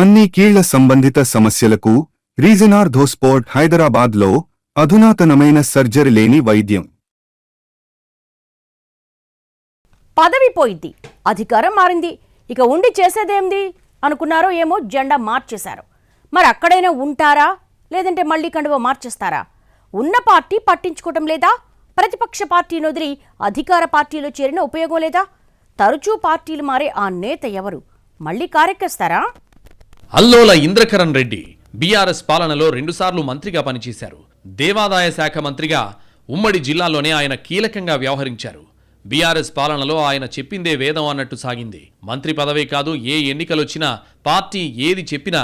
అన్ని కీళ్ళ సంబంధిత సమస్యలకు రీజనార్ధోస్పోర్ట్ హైదరాబాద్లో అధునాతనమైన సర్జరీ లేని వైద్యం. పదవి పోయింది అధికారం మారింది. ఇక ఉండి చేసేదేంది? అనుకున్నారో ఏమో జెండా మార్చేశారు. మరి అక్కడైనా ఉంటారా? లేదంటే మళ్ళీ కండువ మార్చేస్తారా? ఉన్న పార్టీ పట్టించుకోవటం లేదా? ప్రతిపక్ష పార్టీని వదిలి అధికార పార్టీలో చేరిన ఉపయోగం లేదా? తరచూ పార్టీలు మారే ఆ నేత ఎవరు? మళ్ళీ కారెక్కేస్తారా అల్లోల ఇంద్రకరణ్ రెడ్డి బీఆర్ఎస్ పాలనలో రెండుసార్లు మంత్రిగా పనిచేశారు. దేవాదాయ శాఖ మంత్రిగా ఉమ్మడి జిల్లాలోనే ఆయన కీలకంగా వ్యవహరించారు. బీఆర్ఎస్ పాలనలో ఆయన చెప్పిందే వేదం అన్నట్టు సాగింది. మంత్రి పదవే కాదు ఏ ఎన్నికలొచ్చినా పార్టీ ఏది చెప్పినా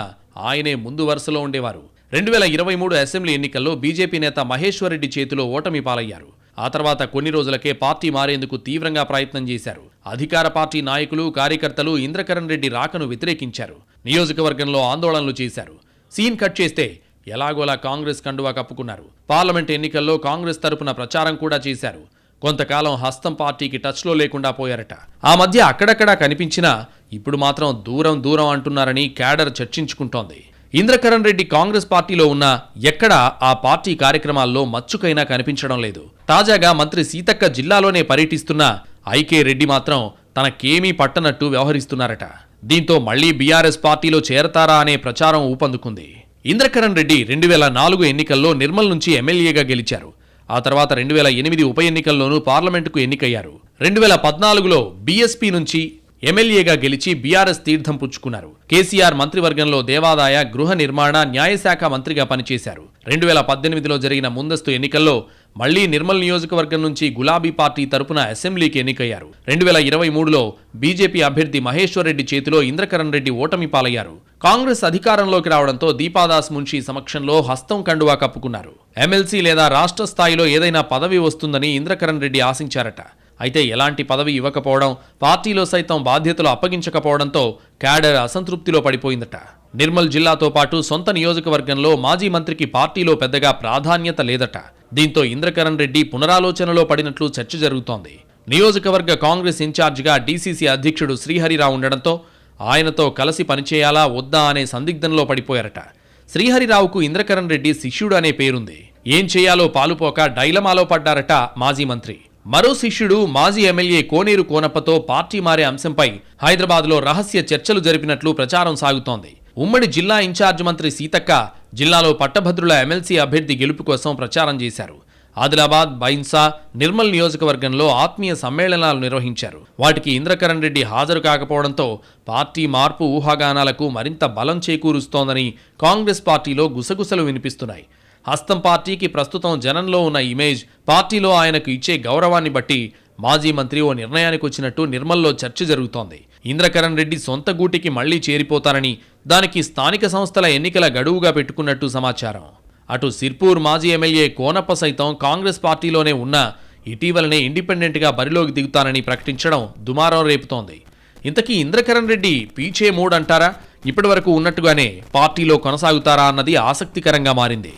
ఆయనే ముందు వరుసలో ఉండేవారు. రెండు వేల ఇరవై మూడు అసెంబ్లీ ఎన్నికల్లో బీజేపీ నేత మహేశ్వర్ రెడ్డి చేతిలో ఓటమి పాలయ్యారు. ఆ తర్వాత కొన్ని రోజులకే పార్టీ మారేందుకు తీవ్రంగా ప్రయత్నం చేశారు. అధికార పార్టీ నాయకులు కార్యకర్తలు ఇంద్రకరణ్ రెడ్డి రాకను వ్యతిరేకించారు. నియోజకవర్గంలో ఆందోళనలు చేశారు. సీన్ కట్ చేస్తే ఎలాగోలా కాంగ్రెస్ కండువా కప్పుకున్నారు. పార్లమెంట్ ఎన్నికల్లో కాంగ్రెస్ తరపున ప్రచారం కూడా చేశారు. కొంతకాలం హస్తం పార్టీకి టచ్లో లేకుండా పోయారట. ఆ మధ్య అక్కడక్కడా కనిపించినా ఇప్పుడు మాత్రం దూరం దూరం అంటున్నారని క్యాడర్ చర్చించుకుంటోంది. ఇంద్రకరణ్ రెడ్డి కాంగ్రెస్ పార్టీలో ఉన్న ఎక్కడా ఆ పార్టీ కార్యక్రమాల్లో మచ్చుకైనా కనిపించడం లేదు. తాజాగా మంత్రి సీతక్క జిల్లాలోనే పర్యటిస్తున్న ఐకే రెడ్డి మాత్రం తనకేమీ పట్టనట్టు వ్యవహరిస్తున్నారట. దీంతో మళ్ళీ బీఆర్ఎస్ పార్టీలో చేరతారా అనే ప్రచారం ఊపందుకుంది. ఇంద్రకరణ్ రెడ్డి రెండు వేల నాలుగు ఎన్నికల్లో నిర్మల్ నుంచి ఎమ్మెల్యేగా గెలిచారు. ఆ తర్వాత రెండు వేల ఎనిమిది ఉప ఎన్నికల్లోనూ పార్లమెంటుకు ఎన్నికయ్యారు. రెండు వేల పద్నాలుగులో బీఎస్పీ నుంచి ఎమ్మెల్యేగా గెలిచి బీఆర్ఎస్ తీర్థం పుచ్చుకున్నారు. కేసీఆర్ మంత్రివర్గంలో దేవాదాయ గృహ నిర్మాణ న్యాయశాఖ మంత్రిగా పనిచేశారు. రెండు వేల పద్దెనిమిదిలో జరిగిన ముందస్తు ఎన్నికల్లో మళ్ళీ నిర్మల్ నియోజకవర్గం నుంచి గులాబీ పార్టీ తరపున అసెంబ్లీకి ఎన్నికయ్యారు. రెండు వేల ఇరవై మూడులో బీజేపీ అభ్యర్థి మహేశ్వర్ రెడ్డి చేతిలో ఇంద్రకరణ్ రెడ్డి ఓటమి పాలయ్యారు. కాంగ్రెస్ అధికారంలోకి రావడంతో దీపాదాస్ మున్షి సమక్షంలో హస్తం కండువా కప్పుకున్నారు. ఎమ్మెల్సీ లేదా రాష్ట్ర స్థాయిలో ఏదైనా పదవి వస్తుందని ఇంద్రకరణ్ రెడ్డి ఆశించారట. అయితే ఎలాంటి పదవి ఇవ్వకపోవడం పార్టీలో సైతం బాధ్యతలు అప్పగించకపోవడంతో క్యాడర్ అసంతృప్తిలో పడిపోయిందట. నిర్మల్ జిల్లాతో పాటు సొంత నియోజకవర్గంలో మాజీ మంత్రికి పార్టీలో పెద్దగా ప్రాధాన్యత లేదట. దీంతో ఇంద్రకరణ్ రెడ్డి పునరాలోచనలో పడినట్లు చర్చ జరుగుతోంది. నియోజకవర్గ కాంగ్రెస్ ఇన్ఛార్జిగా డీసీసీ అధ్యక్షుడు శ్రీహరిరావు ఉండడంతో ఆయనతో కలిసి పనిచేయాలా వద్దా అనే సందిగ్ధంలో పడిపోయారట. శ్రీహరిరావుకు ఇంద్రకరణ్ రెడ్డి శిష్యుడు అనే పేరుంది. ఏం చేయాలో పాలుపోక డైలమాలో పడ్డారట మాజీ మంత్రి. మరో శిష్యుడు మాజీ ఎమ్మెల్యే కోనేరు కోనప్పతో పార్టీ మారే అంశంపై హైదరాబాద్లో రహస్య చర్చలు జరిపినట్లు ప్రచారం సాగుతోంది. ఉమ్మడి జిల్లా ఇన్ఛార్జ్ మంత్రి సీతక్క జిల్లాలో పట్టభద్రుల ఎమ్మెల్సీ అభ్యర్థి గెలుపు కోసం ప్రచారం చేశారు. ఆదిలాబాద్ బైన్సా నిర్మల్ నియోజకవర్గంలో ఆత్మీయ సమ్మేళనాలు నిర్వహించారు. వాటికి ఇంద్రకరణ్ రెడ్డి హాజరు కాకపోవడంతో పార్టీ మార్పు ఊహాగానాలకు మరింత బలం చేకూరుస్తోందని కాంగ్రెస్ పార్టీలో గుసగుసలు వినిపిస్తున్నాయి. హస్తం పార్టీకి ప్రస్తుతం జనంలో ఉన్న ఇమేజ్ పార్టీలో ఆయనకు ఇచ్చే గౌరవాన్ని బట్టి మాజీ మంత్రి ఓ నిర్ణయానికి వచ్చినట్టు నిర్మల్లో చర్చ జరుగుతోంది. ఇంద్రకరణ్ రెడ్డి సొంత గూటికి మళ్ళీ చేరిపోతారని దానికి స్థానిక సంస్థల ఎన్నికల గడువుగా పెట్టుకున్నట్టు సమాచారం. అటు సిర్పూర్ మాజీ ఎమ్మెల్యే కోనప్ప సైతం కాంగ్రెస్ పార్టీలోనే ఉన్న ఇటీవలనే ఇండిపెండెంట్గా బరిలోకి దిగుతానని ప్రకటించడం దుమారం రేపుతోంది. ఇంతకీ ఇంద్రకరణ్ రెడ్డి పీచే మూడ్ అంటారా ఇప్పటివరకు ఉన్నట్టుగానే పార్టీలో కొనసాగుతారా అన్నది ఆసక్తికరంగా మారింది.